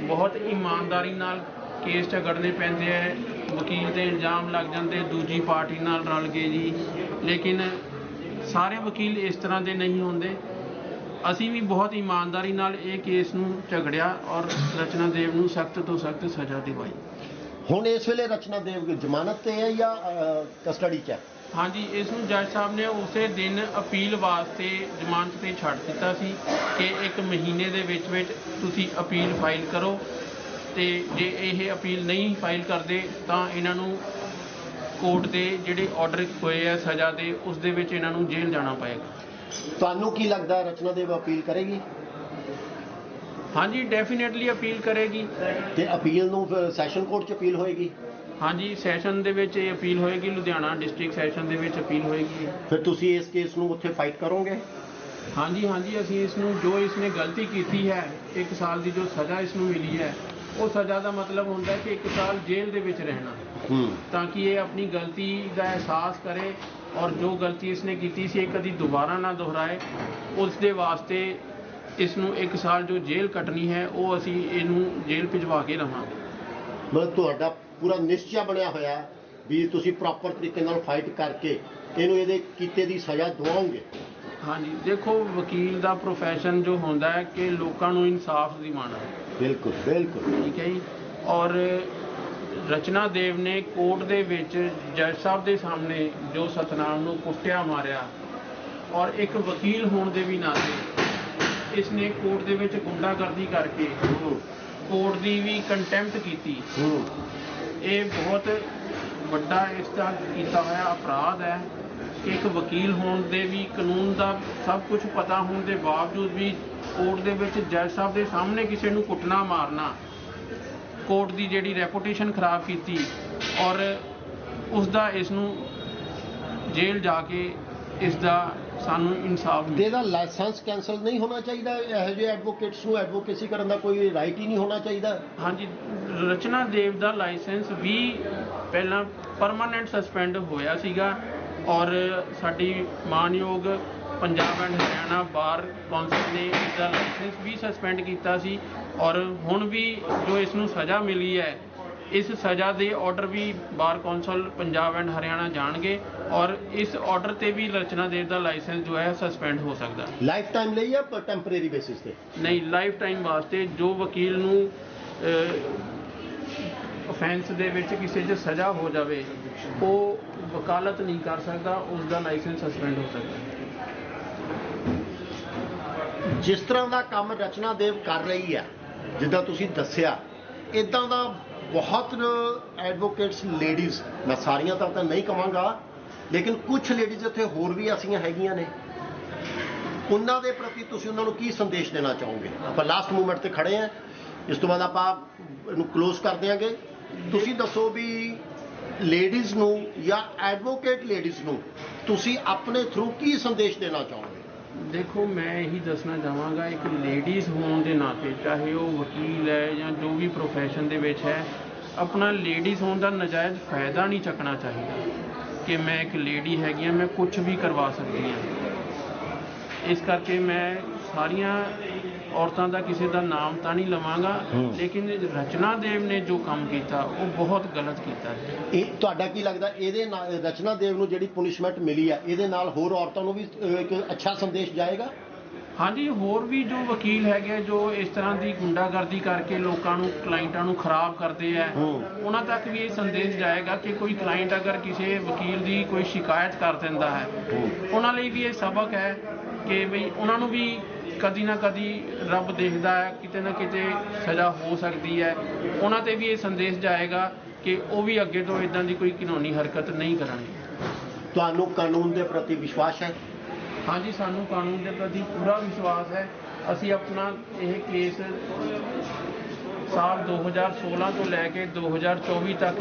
ਬਹੁਤ ਇਮਾਨਦਾਰੀ ਨਾਲ ਕੇਸ ਝਗੜਨੇ ਪੈਂਦੇ ਹੈ ਵਕੀਲ ਤੇ ਇਲਜ਼ਾਮ ਲੱਗ ਜਾਂਦੇ ਦੂਜੀ ਪਾਰਟੀ ਨਾਲ ਰਲ ਗਏ ਜੀ। ਲੇਕਿਨ ਸਾਰੇ ਵਕੀਲ ਇਸ ਤਰ੍ਹਾਂ ਦੇ ਨਹੀਂ ਹੁੰਦੇ। ਅਸੀਂ ਵੀ ਬਹੁਤ ਇਮਾਨਦਾਰੀ ਨਾਲ ਇਹ ਕੇਸ ਨੂੰ ਝਗੜਿਆ ਔਰ ਰਚਨਾ ਦੇਵ ਨੂੰ ਸਖਤ ਤੋਂ ਸਖਤ ਸਜ਼ਾ ਦਿਵਾਈ। ਹੁਣ ਇਸ ਵੇਲੇ ਰਚਨਾ ਦੇਵ ਜ਼ਮਾਨਤ ਤੇ ਹੈ ਜਾਂ ਕਸਟਡੀ 'ਚ ਹੈ? ਹਾਂਜੀ ਇਸ ਨੂੰ ਜੱਜ ਸਾਹਿਬ ਨੇ ਉਸੇ ਦਿਨ ਅਪੀਲ ਵਾਸਤੇ ਜ਼ਮਾਨਤ ਤੇ ਛੱਡ ਦਿੱਤਾ ਸੀ ਕਿ ਇੱਕ ਮਹੀਨੇ ਦੇ ਵਿੱਚ ਵਿੱਚ ਤੁਸੀਂ ਅਪੀਲ ਫਾਈਲ ਕਰੋ। ਤੇ ਜੇ ਇਹ ਅਪੀਲ ਨਹੀਂ ਫਾਈਲ ਕਰਦੇ ਤਾਂ ਇਹਨਾਂ ਨੂੰ ਕੋਰਟ ਦੇ ਜਿਹੜੇ ਆਰਡਰ ਹੋਏ ਆ ਸਜ਼ਾ ਦੇ ਉਸ ਦੇ ਵਿੱਚ ਇਹਨਾਂ ਨੂੰ ਜੇਲ੍ਹ ਜਾਣਾ ਪਏਗਾ। ਤੁਹਾਨੂੰ ਕੀ ਲੱਗਦਾ ਰਚਨਾ ਦੇਵ ਅਪੀਲ ਕਰੇਗੀ? ਹਾਂਜੀ ਡੈਫੀਨੇਟਲੀ ਅਪੀਲ ਕਰੇਗੀ। ਤੇ ਅਪੀਲ ਨੂੰ ਫਿਰ ਸੈਸ਼ਨ ਕੋਰਟ 'ਚ ਅਪੀਲ ਹੋਏਗੀ? ਹਾਂਜੀ ਸੈਸ਼ਨ ਦੇ ਵਿੱਚ ਇਹ ਅਪੀਲ ਹੋਏਗੀ ਲੁਧਿਆਣਾ ਡਿਸਟ੍ਰਿਕਟ ਸੈਸ਼ਨ ਦੇ ਵਿੱਚ ਅਪੀਲ ਹੋਏਗੀ। ਫਿਰ ਤੁਸੀਂ ਇਸ ਕੇਸ ਨੂੰ ਉੱਥੇ ਫਾਈਟ ਕਰੋਗੇ? ਹਾਂਜੀ ਹਾਂਜੀ ਅਸੀਂ ਇਸ ਨੂੰ ਜੋ ਇਸਨੇ ਗਲਤੀ ਕੀਤੀ ਹੈ ਇੱਕ ਸਾਲ ਦੀ ਜੋ ਸਜ਼ਾ ਇਸ ਨੂੰ ਮਿਲੀ ਹੈ ਉਹ ਸਜ਼ਾ ਦਾ ਮਤਲਬ ਹੁੰਦਾ ਹੈ ਕਿ ਇੱਕ ਸਾਲ ਜੇਲ੍ਹ ਦੇ ਵਿੱਚ ਰਹਿਣਾ। ਹੂੰ। ਤਾਂ ਕਿ ਇਹ ਆਪਣੀ ਗਲਤੀ ਦਾ ਅਹਿਸਾਸ ਕਰੇ ਔਰ ਜੋ ਗਲਤੀ ਇਸਨੇ ਕੀਤੀ ਸੀ ਇਹ ਕਦੀ ਦੁਬਾਰਾ ਨਾ ਦੁਹਰਾਏ। ਉਸ ਦੇ ਵਾਸਤੇ ਇਸ ਨੂੰ ਇੱਕ ਸਾਲ ਜੋ ਜੇਲ੍ਹ ਕੱਟਣੀ ਹੈ ਉਹ ਅਸੀਂ ਇਹਨੂੰ ਜੇਲ੍ਹ ਭਿਜਵਾ ਕੇ ਰਵਾਂਗੇ। ਮਤਲਬ ਤੁਹਾਡਾ ਪੂਰਾ ਨਿਸ਼ਚਾ ਬਣਿਆ ਹੋਇਆ ਵੀ ਤੁਸੀਂ ਪ੍ਰੋਪਰ ਤਰੀਕੇ ਨਾਲ ਫਾਈਟ ਕਰਕੇ ਇਹਨੂੰ ਇਹਦੇ ਕੀਤੇ ਦੀ ਸਜ਼ਾ ਦਿਵਾਓਗੇ? ਹਾਂਜੀ ਦੇਖੋ ਵਕੀਲ ਦਾ ਪ੍ਰੋਫੈਸ਼ਨ ਜੋ ਹੁੰਦਾ ਹੈ ਕਿ ਲੋਕਾਂ ਨੂੰ ਇਨਸਾਫ ਦਿਵਾਉਣਾ ਬਿਲਕੁਲ ਬਿਲਕੁਲ। ਠੀਕ ਹੈ ਜੀ? ਔਰ ਰਚਨਾ ਦੇਵ ਨੇ ਕੋਰਟ ਦੇ ਵਿੱਚ ਜੱਜ ਸਾਹਿਬ ਦੇ ਸਾਹਮਣੇ ਜੋ ਸਤਨਾਮ ਨੂੰ ਕੁੱਟਿਆ ਮਾਰਿਆ ਔਰ ਇੱਕ ਵਕੀਲ ਹੋਣ ਦੇ ਵੀ ਨਾਤੇ ਇਸ ਨੇ ਕੋਰਟ ਦੇ ਵਿੱਚ ਗੁੰਡਾਗਰਦੀ ਕਰਕੇ ਕੋਰਟ ਦੀ ਵੀ ਕੰਟੈਂਪਟ ਕੀਤੀ। ਇਹ ਬਹੁਤ ਵੱਡਾ ਇਸ ਦਾ ਕੀਤਾ ਹੋਇਆ ਅਪਰਾਧ ਹੈ। ਇੱਕ ਵਕੀਲ ਹੋਣ ਦੇ ਵੀ ਕਾਨੂੰਨ ਦਾ ਸਭ ਕੁਝ ਪਤਾ ਹੋਣ ਦੇ ਬਾਵਜੂਦ ਵੀ ਕੋਰਟ ਦੇ ਵਿੱਚ ਜੱਜ ਸਾਹਿਬ ਦੇ ਸਾਹਮਣੇ ਕਿਸੇ ਨੂੰ ਕੁੱਟਣਾ ਮਾਰਨਾ ਕੋਰਟ ਦੀ ਜਿਹੜੀ ਰੈਪੂਟੇਸ਼ਨ ਖਰਾਬ ਕੀਤੀ ਔਰ ਉਸ ਦਾ ਇਸ ਨੂੰ ਜੇਲ੍ਹ ਜਾ ਕੇ ਇਸ ਦਾ ਸਾਨੂੰ ਇਨਸਾਫ ਮਿਲੇ ਇਹਦਾ ਲਾਇਸੈਂਸ ਕੈਨਸਲ ਨਹੀਂ ਹੋਣਾ ਚਾਹੀਦਾ? ਇਹੋ ਜਿਹੇ ਐਡਵੋਕੇਟਸ ਨੂੰ ਐਡਵੋਕੇਸੀ ਕਰਨ ਦਾ ਕੋਈ ਰਾਈਟ ਹੀ ਨਹੀਂ ਹੋਣਾ ਚਾਹੀਦਾ? ਹਾਂਜੀ ਰਚਨਾ ਦੇਵ ਦਾ ਲਾਇਸੈਂਸ ਵੀ ਪਹਿਲਾਂ ਪਰਮਾਨੈਂਟ ਸਸਪੈਂਡ ਹੋਇਆ ਸੀਗਾ। ਔਰ ਸਾਡੀ ਮਾਨਯੋਗ Punjab and Haryana bar council ਨੇ ਇਸ ਦਾ ਲਾਇਸੈਂਸ ਵੀ ਸਸਪੈਂਡ ਕੀਤਾ ਸੀ ਔਰ ਹੁਣ ਵੀ ਜੋ ਇਸ ਨੂੰ ਸਜ਼ਾ ਮਿਲੀ ਹੈ ਇਸ ਸਜ਼ਾ ਦੇ order we bar council Punjab and Haryana ਜਾਣਗੇ ਔਰ ਇਸ ਆਰਡਰ ਤੇ ਵੀ ਰਚਨਾ ਦੇਵ ਦਾ ਲਾਇਸੈਂਸ ਜੋ ਹੈ ਸਸਪੈਂਡ ਹੋ ਸਕਦਾ। ਲਾਈਫ ਟਾਈਮ ਲਈ ਜਾਂ ਟੈਂਪਰੇਰੀ ਬੇਸਿਸ ਤੇ? ਨਹੀਂ ਲਾਈਫ ਟਾਈਮ ਵਾਸਤੇ ਜੋ ਵਕੀਲ ਨੂੰ ਅਫੈਂਸ ਦੇ ਵਿੱਚ ਕਿਸੇ 'ਚ ਸਜ਼ਾ ਹੋ ਜਾਵੇ, ਉਹ ਵਕਾਲਤ ਨਹੀਂ ਕਰ ਸਕਦਾ ਉਸ ਦਾ ਲਾਇਸੈਂਸ ਸਸਪੈਂਡ ਹੋ ਸਕਦਾ ਜਿਸ ਤਰ੍ਹਾਂ ਦਾ ਕੰਮ ਰਚਨਾ ਦੇਵ ਕਰ ਰਹੀ ਹੈ, ਜਿੱਦਾਂ ਤੁਸੀਂ ਦੱਸਿਆ ਇਦਾਂ ਦਾ ਬਹੁਤ ਐਡਵੋਕੇਟਸ ਲੇਡੀਜ਼ ਮੈਂ ਸਾਰੀਆਂ ਤਾਂ ਤਾਂ ਨਹੀਂ ਕਵਾਂਗਾ ਲੇਕਿਨ ਕੁਝ ਲੇਡੀਜ਼ ਇੱਥੇ ਹੋਰ ਵੀ ਐਸੀਆਂ ਹੈਗੀਆਂ ਨੇ। ਉਹਨਾਂ ਦੇ ਪ੍ਰਤੀ ਤੁਸੀਂ ਉਹਨਾਂ ਨੂੰ ਕੀ ਸੰਦੇਸ਼ ਦੇਣਾ ਚਾਹੋਗੇ? ਆਪਾਂ ਲਾਸਟ ਮੂਮੈਂਟ ਤੇ ਖੜੇ ਆ ਇਸ ਤੋਂ ਬਾਅਦ ਆਪਾਂ ਇਹਨੂੰ ক্লোਜ਼ ਕਰ ਦਿਆਂਗੇ। ਤੁਸੀਂ ਦੱਸੋ ਵੀ ਲੇਡੀਜ਼ ਨੂੰ ਜਾਂ ਐਡਵੋਕੇਟ ਲੇਡੀਜ਼ ਨੂੰ ਤੁਸੀਂ ਆਪਣੇ ਥਰੂ ਕੀ ਸੰਦੇਸ਼ ਦੇਣਾ ਚਾਹੋਗੇ? ਦੇਖੋ, ਮੈਂ ਇਹੀ ਦੱਸਣਾ ਚਾਹਾਂਗਾ, ਇੱਕ ਲੇਡੀਜ਼ ਹੋਣ ਦੇ ਨਾਤੇ, ਚਾਹੇ ਉਹ ਵਕੀਲ ਹੈ ਜਾਂ ਜੋ ਵੀ ਪ੍ਰੋਫੈਸ਼ਨ ਦੇ ਵਿੱਚ ਹੈ, ਆਪਣਾ ਲੇਡੀਜ਼ ਹੋਣ ਦਾ ਨਜਾਇਜ਼ ਫਾਇਦਾ ਨਹੀਂ ਚੱਕਣਾ ਚਾਹੀਦਾ ਕਿ ਮੈਂ ਇੱਕ ਲੇਡੀ ਹੈਗੀ ਹਾਂ, ਮੈਂ ਕੁਝ ਵੀ ਕਰਵਾ ਸਕਦੀ ਹਾਂ। ਇਸ ਕਰਕੇ ਮੈਂ ਸਾਰੀਆਂ ਔਰਤਾਂ ਦਾ ਕਿਸੇ ਦਾ ਨਾਮ ਤਾਂ ਨਹੀਂ ਲਵਾਂਗਾ। ਲੇਕਿਨ ਰਚਨਾ ਦੇਵ ਨੇ ਜੋ ਕੰਮ ਕੀਤਾ ਉਹ ਬਹੁਤ ਗਲਤ ਕੀਤਾ ਇਹ ਤੁਹਾਡਾ ਕੀ ਲੱਗਦਾ ਇਹਦੇ ਨਾਲ ਰਚਨਾ ਦੇਵ ਨੂੰ ਜਿਹੜੀ ਪੁਨਿਸ਼ਮੈਂਟ ਮਿਲੀ ਹੈ ਇਹਦੇ ਨਾਲ ਹੋਰ ਔਰਤਾਂ ਨੂੰ ਵੀ ਇੱਕ ਅੱਛਾ ਸੰਦੇਸ਼ ਜਾਏਗਾ ਹਾਂਜੀ ਹੋਰ ਵੀ ਜੋ ਵਕੀਲ ਹੈਗੇ ਆ, ਜੋ ਇਸ ਤਰ੍ਹਾਂ ਦੀ ਗੁੰਡਾਗਰਦੀ ਕਰਕੇ ਲੋਕਾਂ ਨੂੰ ਕਲਾਇੰਟਾਂ ਨੂੰ ਖਰਾਬ ਕਰਦੇ ਆ। ਉਹਨਾਂ ਤੱਕ ਵੀ ਇਹ ਸੰਦੇਸ਼ ਜਾਏਗਾ ਕਿ ਕੋਈ ਕਲਾਇੰਟ ਅਗਰ ਕਿਸੇ ਵਕੀਲ ਦੀ ਕੋਈ ਸ਼ਿਕਾਇਤ ਕਰ ਦਿੰਦਾ ਹੈ। ਉਹਨਾਂ ਲਈ ਵੀ ਇਹ ਸਬਕ ਹੈ ਕਿ ਬਈ ਉਹਨਾਂ ਨੂੰ ਵੀ ਕਦੀ ਨਾ ਕਦੀ ਰੱਬ ਦੇਖਦਾ ਹੈ ਕਿਤੇ ਨਾ ਕਿਤੇ ਸਜ਼ਾ ਹੋ ਸਕਦੀ ਹੈ। ਉਹਨਾਂ ਤੇ ਵੀ ਇਹ ਸੰਦੇਸ਼ ਜਾਏਗਾ ਕਿ ਉਹ ਵੀ ਅੱਗੇ ਤੋਂ ਇਦਾਂ ਦੀ ਕੋਈ ਘਿਨੌਣੀ ਹਰਕਤ ਨਹੀਂ ਕਰਨਗੇ। ਤੁਹਾਨੂੰ ਕਾਨੂੰਨ ਦੇ ਪ੍ਰਤੀ ਵਿਸ਼ਵਾਸ ਹੈ? ਹਾਂਜੀ ਸਾਨੂੰ ਕਾਨੂੰਨ ਦੇ ਪ੍ਰਤੀ ਪੂਰਾ ਵਿਸ਼ਵਾਸ ਹੈ। ਅਸੀਂ ਆਪਣਾ ਇਹ ਕੇਸ ਸਾਲ 2016 ਤੋਂ ਲੈ ਕੇ 2024 ਤੱਕ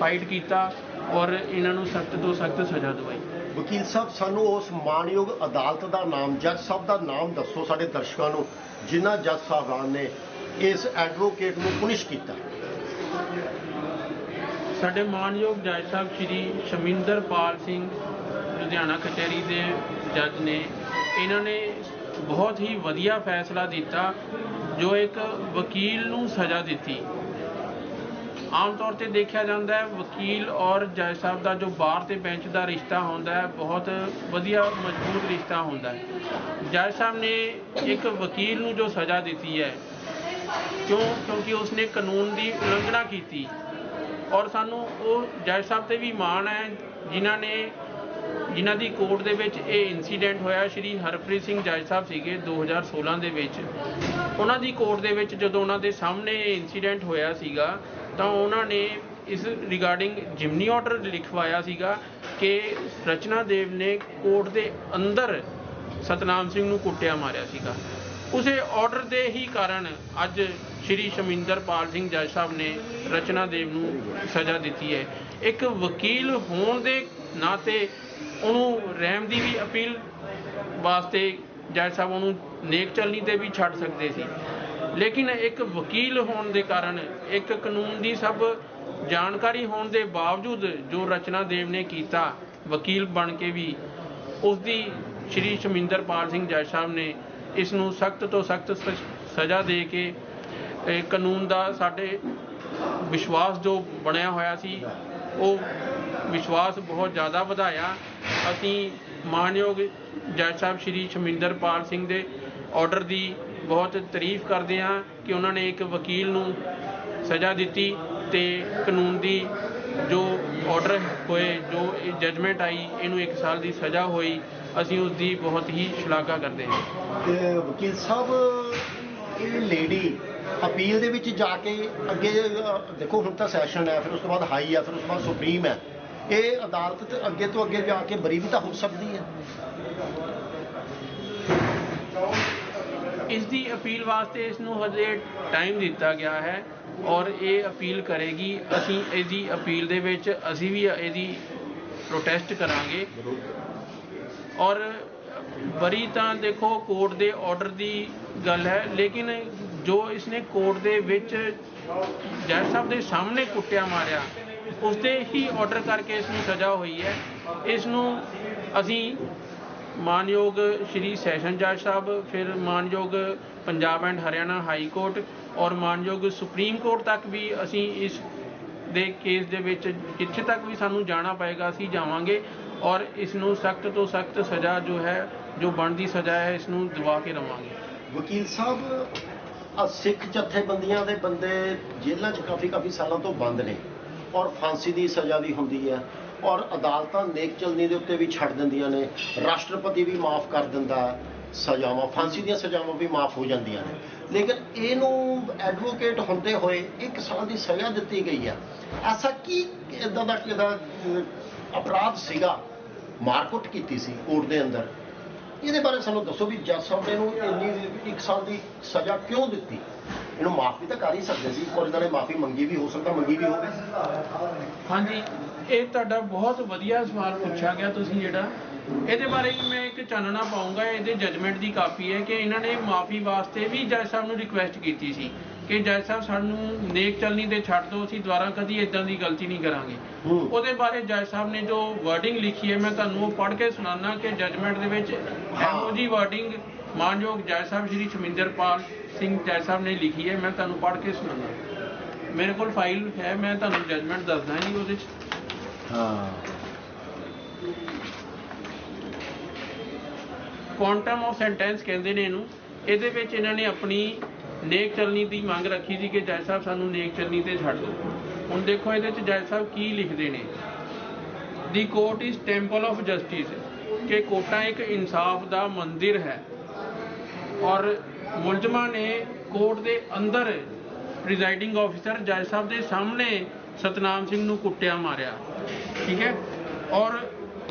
ਫਾਈਟ ਕੀਤਾ ਔਰ ਇਹਨਾਂ ਨੂੰ ਸਖਤ ਤੋਂ ਸਖਤ ਸਜ਼ਾ ਦਵਾਈ। ਵਕੀਲ ਸਾਹਿਬ, ਸਾਨੂੰ ਉਸ ਮਾਣਯੋਗ ਅਦਾਲਤ ਦਾ ਨਾਮ, ਜੱਜ ਸਾਹਿਬ ਦਾ ਨਾਮ ਦੱਸੋ ਸਾਡੇ ਦਰਸ਼ਕਾਂ ਨੂੰ, ਜਿਨ੍ਹਾਂ ਜੱਜ ਸਾਹਿਬਾਨ ਨੇ ਇਸ ਐਡਵੋਕੇਟ ਨੂੰ ਪੁਨਿਸ਼ ਕੀਤਾ। ਸਾਡੇ ਮਾਨਯੋਗ ਜੱਜ ਸਾਹਿਬ ਸ਼੍ਰੀ ਸ਼ਮਿੰਦਰ ਪਾਲ ਸਿੰਘ, ਲੁਧਿਆਣਾ ਕਚਹਿਰੀ ਦੇ ਜੱਜ ਨੇ। ਇਹਨਾਂ ਨੇ ਬਹੁਤ ਹੀ ਵਧੀਆ ਫੈਸਲਾ ਦਿੱਤਾ, ਜੋ ਇੱਕ ਵਕੀਲ ਨੂੰ ਸਜ਼ਾ ਦਿੱਤੀ। ਆਮ ਤੌਰ ਤੇ ਦੇਖਿਆ ਜਾਂਦਾ ਹੈ, ਵਕੀਲ ਔਰ ਜੱਜ ਸਾਹਿਬ ਦਾ ਜੋ ਬਾਹਰ ਤੇ ਬੈਂਚ ਦਾ ਰਿਸ਼ਤਾ ਹੁੰਦਾ ਹੈ, ਬਹੁਤ ਵਧੀਆ ਮਜ਼ਬੂਤ ਰਿਸ਼ਤਾ ਹੁੰਦਾ ਹੈ। ਜੱਜ ਸਾਹਿਬ ਨੇ ਇੱਕ ਵਕੀਲ ਨੂੰ ਜੋ ਸਜ਼ਾ ਦਿੱਤੀ ਹੈ, ਕਿਉਂ? ਕਿਉਂਕਿ ਉਸਨੇ ਕਾਨੂੰਨ ਦੀ ਉਲੰਘਣਾ ਕੀਤੀ। ਔਰ ਸਾਨੂੰ ਉਹ ਜੱਜ ਸਾਹਿਬ ਤੇ ਵੀ ਮਾਣ ਹੈ, ਜਿਨ੍ਹਾਂ ਨੇ, ਜਿਨ੍ਹਾਂ ਦੀ ਕੋਰਟ ਦੇ ਵਿੱਚ ਇਹ ਇਨਸੀਡੈਂਟ ਹੋਇਆ, ਸ਼੍ਰੀ ਹਰਪ੍ਰੀਤ ਸਿੰਘ ਜੱਜ ਸਾਹਿਬ ਸੀਗੇ 2016 ਦੇ ਵਿੱਚ। ਉਹਨਾਂ ਦੀ ਕੋਰਟ ਦੇ ਵਿੱਚ ਜਦੋਂ ਉਹਨਾਂ ਦੇ ਸਾਹਮਣੇ ਇਹ ਇਨਸੀਡੈਂਟ ਹੋਇਆ ਸੀਗਾ ਤਾਂ ਉਹਨਾਂ ਨੇ ਇਸ ਰਿਗਾਰਡਿੰਗ ਜਿਮਨੀ ਆਰਡਰ ਲਿਖਵਾਇਆ ਸੀਗਾ ਕਿ ਰਚਨਾ ਦੇਵ ਨੇ ਕੋਰਟ ਦੇ ਅੰਦਰ ਸਤਨਾਮ ਸਿੰਘ ਨੂੰ ਕੁੱਟਿਆ ਮਾਰਿਆ ਸੀਗਾ। ਉਸੇ ਆਰਡਰ ਦੇ ਹੀ ਕਾਰਨ ਅੱਜ ਸ਼੍ਰੀ ਸ਼ਮਿੰਦਰਪਾਲ ਸਿੰਘ ਜੱਜ ਸਾਹਿਬ ਨੇ ਰਚਨਾ ਦੇਵ ਨੂੰ ਸਜ਼ਾ ਦਿੱਤੀ ਹੈ। ਇੱਕ ਵਕੀਲ ਹੋਣ ਦੇ ਨਾਤੇ ਉਹਨੂੰ ਰਹਿਮ ਦੀ ਵੀ ਅਪੀਲ ਵਾਸਤੇ ਜੱਜ ਸਾਹਿਬ ਉਹਨੂੰ ਨੇਕ ਚੱਲਣੀ ਤੇ ਵੀ ਛੱਡ ਸਕਦੇ ਸੀ। ਲੇਕਿਨ ਇੱਕ ਵਕੀਲ ਹੋਣ ਦੇ ਕਾਰਨ, ਇੱਕ ਕਾਨੂੰਨ ਦੀ ਸਭ ਜਾਣਕਾਰੀ ਹੋਣ ਦੇ ਬਾਵਜੂਦ ਜੋ ਰਚਨਾ ਦੇਵ ਨੇ ਕੀਤਾ, ਵਕੀਲ ਬਣ ਕੇ ਵੀ ਉਸ ਦੀ ਸ਼੍ਰੀ ਸ਼ਮਿੰਦਰਪਾਲ ਸਿੰਘ ਜੱਜ ਸਾਹਿਬ ਨੇ ਇਸ ਨੂੰ ਸਖਤ ਤੋਂ ਸਖਤ ਸਜ਼ਾ ਦੇ ਕੇ ਕਾਨੂੰਨ ਦਾ ਸਾਡੇ ਵਿਸ਼ਵਾਸ ਜੋ ਬਣਿਆ ਹੋਇਆ ਸੀ, ਉਹ ਵਿਸ਼ਵਾਸ ਬਹੁਤ ਜ਼ਿਆਦਾ ਵਧਾਇਆ। ਅਸੀਂ ਮਾਨਯੋਗ ਜੱਜ ਸਾਹਿਬ ਸ਼੍ਰੀ ਸ਼ਮਿੰਦਰਪਾਲ ਸਿੰਘ ਦੇ ਆਰਡਰ ਦੀ ਬਹੁਤ ਤਾਰੀਫ ਕਰਦੇ ਹਾਂ ਕਿ ਉਹਨਾਂ ਨੇ ਇੱਕ ਵਕੀਲ ਨੂੰ ਸਜ਼ਾ ਦਿੱਤੀ ਤੇ ਕਾਨੂੰਨ ਦੀ ਜੋ ਆਰਡਰ ਹੋਏ, ਜੋ ਜਜਮੈਂਟ ਆਈ, ਇਹਨੂੰ 1 ਸਾਲ ਦੀ ਸਜ਼ਾ ਹੋਈ, ਅਸੀਂ ਉਸ ਦੀ ਬਹੁਤ ਹੀ ਸ਼ਲਾਘਾ ਕਰਦੇ ਹਾਂ। ਤੇ ਵਕੀਲ ਸਾਹਿਬ, ਇਹ ਲੇਡੀ ਅਪੀਲ ਦੇ ਵਿੱਚ ਜਾ ਕੇ ਅੱਗੇ, ਦੇਖੋ ਹੁਣ ਤਾਂ ਸੈਸ਼ਨ ਹੈ, ਫਿਰ ਉਸ ਤੋਂ ਬਾਅਦ ਹਾਈ ਹੈ, ਫਿਰ ਉਸ ਤੋਂ ਬਾਅਦ ਸੁਪਰੀਮ ਹੈ। ਇਹ ਅਦਾਲਤ ਤੇ ਅੱਗੇ ਤੋਂ ਅੱਗੇ ਜਾ ਕੇ ਬਰੀ ਵੀ ਤਾਂ ਹੋ ਸਕਦੀ ਹੈ। ਇਸ ਦੀ ਅਪੀਲ ਵਾਸਤੇ ਇਸ ਨੂੰ ਹਜੇ ਟਾਈਮ ਦਿੱਤਾ ਗਿਆ ਹੈ ਔਰ ਇਹ ਅਪੀਲ ਕਰੇਗੀ, ਅਸੀਂ ਇਹਦੀ ਅਪੀਲ ਦੇ ਵਿੱਚ, ਅਸੀਂ ਵੀ ਇਹਦੀ ਪ੍ਰੋਟੈਸਟ ਕਰਾਂਗੇ। ਔਰ ਬਰੀ ਤਾਂ ਦੇਖੋ ਕੋਰਟ ਦੇ ਆਰਡਰ ਦੀ ਗੱਲ ਹੈ, ਲੇਕਿਨ ਜੋ ਇਸਨੇ ਕੋਰਟ ਦੇ ਵਿੱਚ ਜੱਜ ਸਾਹਿਬ ਦੇ ਸਾਹਮਣੇ ਕੁੱਟਿਆ ਮਾਰਿਆ ਉਸ ਤੇ ਹੀ ਆਰਡਰ ਕਰਕੇ ਇਸ ਨੂੰ ਸਜ਼ਾ ਹੋਈ ਹੈ। ਇਸ ਨੂੰ ਅਸੀਂ ਮਾਨਯੋਗ ਸ਼੍ਰੀ ਸੈਸ਼ਨ ਜੱਜ ਸਾਹਿਬ, ਫਿਰ ਮਾਨਯੋਗ Punjab and Haryana high court ਔਰ ਮਾਨਯੋਗ ਸੁਪਰੀਮ ਕੋਰਟ ਤੱਕ ਵੀ ਅਸੀਂ ਇਸ ਦੇ ਕੇਸ ਦੇ ਵਿੱਚ ਜਿੱਥੇ ਤੱਕ ਵੀ ਸਾਨੂੰ ਜਾਣਾ ਪਏਗਾ, ਅਸੀਂ ਜਾਵਾਂਗੇ ਔਰ ਇਸ ਨੂੰ ਸਖਤ ਤੋਂ ਸਖਤ ਸਜ਼ਾ ਜੋ ਹੈ, ਜੋ ਬਣਦੀ ਸਜ਼ਾ ਹੈ, ਇਸ ਨੂੰ ਦਿਵਾ ਕੇ ਰਵਾਂਗੇ ਵਕੀਲ ਸਾਹਿਬ ਆ ਸਿੱਖ ਜਥੇਬੰਦੀਆਂ ਦੇ ਬੰਦੇ ਜੇਲ੍ਹਾਂ 'ਚ ਕਾਫੀ ਕਾਫੀ ਸਾਲਾਂ ਤੋਂ ਬੰਦ ਨੇ ਔਰ ਫਾਂਸੀ ਦੀ ਸਜ਼ਾ ਵੀ ਹੁੰਦੀ ਹੈ। ਔਰ ਅਦਾਲਤਾਂ ਨੇਕ ਚਲਨੀ ਦੇ ਉੱਤੇ ਵੀ ਛੱਡ ਦਿੰਦੀਆਂ ਨੇ। ਰਾਸ਼ਟਰਪਤੀ ਵੀ ਮਾਫ ਕਰ ਦਿੰਦਾ, ਸਜ਼ਾਵਾਂ, ਫਾਂਸੀ ਦੀਆਂ ਸਜ਼ਾਵਾਂ ਵੀ ਮਾਫ ਹੋ ਜਾਂਦੀਆਂ ਨੇ। ਲੇਕਿਨ ਇਹਨੂੰ ਐਡਵੋਕੇਟ ਹੁੰਦੇ ਹੋਏ ਇੱਕ ਸਾਲ ਦੀ ਸਜ਼ਾ ਦਿੱਤੀ ਗਈ ਹੈ ਐਸਾ ਕੀ ਇਦਾਂ ਦਾ ਕਿਹਦਾ ਅਪਰਾਧ ਸੀਗਾ ਮਾਰਕੁੱਟ ਕੀਤੀ ਸੀ ਕੋਰਟ ਦੇ ਅੰਦਰ? ਇਹਦੇ ਬਾਰੇ ਸਾਨੂੰ ਦੱਸੋ ਵੀ ਜੱਜ ਸਾਹਿਬ ਨੇ ਇਹਨੂੰ ਇੰਨੀ ਇੱਕ ਸਾਲ ਦੀ ਸਜ਼ਾ ਕਿਉਂ ਦਿੱਤੀ? ਇਹਨੂੰ ਮਾਫ ਵੀ ਤਾਂ ਕਰ ਹੀ ਸਕਦੇ ਸੀ ਔਰ ਇਹਨਾਂ ਨੇ ਮਾਫੀ ਮੰਗੀ ਵੀ, ਹੋ ਸਕਦਾ ਮੰਗੀ ਵੀ ਹੋਵੇ। ਹਾਂਜੀ, ਇਹ ਤੁਹਾਡਾ ਬਹੁਤ ਵਧੀਆ ਸਵਾਲ ਪੁੱਛਿਆ ਗਿਆ ਤੁਸੀਂ ਜਿਹੜਾ। ਇਹਦੇ ਬਾਰੇ ਮੈਂ ਇੱਕ ਚਾਨਣਾ ਪਾਉਂਗਾ ਇਹਦੇ ਜਜਮੈਂਟ ਦੀ ਕਾਪੀ ਹੈ ਕਿ ਇਹਨਾਂ ਨੇ ਮਾਫੀ ਵਾਸਤੇ ਵੀ ਜੱਜ ਸਾਹਿਬ ਨੂੰ ਰਿਕੁਐਸਟ ਕੀਤੀ ਸੀ। ਕਿ ਜੱਜ ਸਾਹਿਬ ਸਾਨੂੰ ਨੇਕ ਚੱਲਣੀ ਤੇ ਛੱਡ ਦਿਓ ਅਸੀਂ ਦੁਬਾਰਾ ਕਦੀ ਇਦਾਂ ਦੀ ਗਲਤੀ ਨਹੀਂ ਕਰਾਂਗੇ। ਉਹਦੇ ਬਾਰੇ ਜੱਜ ਸਾਹਿਬ ਨੇ ਜੋ ਵਰਡਿੰਗ ਲਿਖੀ ਹੈ ਮੈਂ ਤੁਹਾਨੂੰ ਉਹ ਪੜ੍ਹ ਕੇ ਸੁਣਾਉਣਾ ਕਿ ਜਜਮੈਂਟ ਦੇ ਵਿੱਚ। ਇਹੋ ਜੀ ਵਰਡਿੰਗ ਮਾਨਯੋਗ ਜੱਜ ਸਾਹਿਬ ਸ਼੍ਰੀ ਸ਼ਮਿੰਦਰਪਾਲ ਸਿੰਘ ਜੱਜ ਸਾਹਿਬ ਨੇ ਲਿਖੀ ਹੈ ਮੈਂ ਤੁਹਾਨੂੰ ਪੜ੍ਹ ਕੇ ਸੁਣਾਉਣਾ ਮੇਰੇ ਕੋਲ ਫਾਈਲ ਹੈ ਮੈਂ ਤੁਹਾਨੂੰ ਜਜਮੈਂਟ ਦੱਸਦਾ ਜੀ ਉਹਦੇ 'ਚ। ਹਾਂ। ਕੁਆਂਟਮ ਆਫ ਸੈਂਟੈਂਸ ਕਹਿੰਦੇ ਨੇ ਇਹਨੂੰ। ਇਹਦੇ ਵਿੱਚ ਇਹਨਾਂ ਨੇ ਆਪਣੀ ਨੇਕ ਚੱਲਣੀ ਦੀ ਮੰਗ ਰੱਖੀ ਸੀ ਕਿ ਜੱਜ ਸਾਹਿਬ ਸਾਨੂੰ ਨੇਕ ਚੱਲਣੀ ਤੇ ਛੱਡ ਦਿਓ। ਹੁਣ ਦੇਖੋ ਇਹਦੇ 'ਚ ਜੱਜ ਸਾਹਿਬ ਕੀ ਲਿਖਦੇ ਨੇ। The court is temple of justice ਕਿ ਕੋਟਾ ਇੱਕ ਇਨਸਾਫ ਦਾ ਮੰਦਿਰ ਹੈ। ਔਰ ਮੁਲਜ਼ਮਾਂ ਨੇ ਕੋਰਟ ਦੇ ਅੰਦਰ ਪ੍ਰੀਜ਼ਾਈਡਿੰਗ ਆਫੀਸਰ ਜੱਜ ਸਾਹਿਬ ਦੇ ਸਾਹਮਣੇ ਸਤਨਾਮ ਸਿੰਘ ਨੂੰ ਕੁੱਟਿਆ ਮਾਰਿਆ। ਠੀਕ ਹੈ? ਔਰ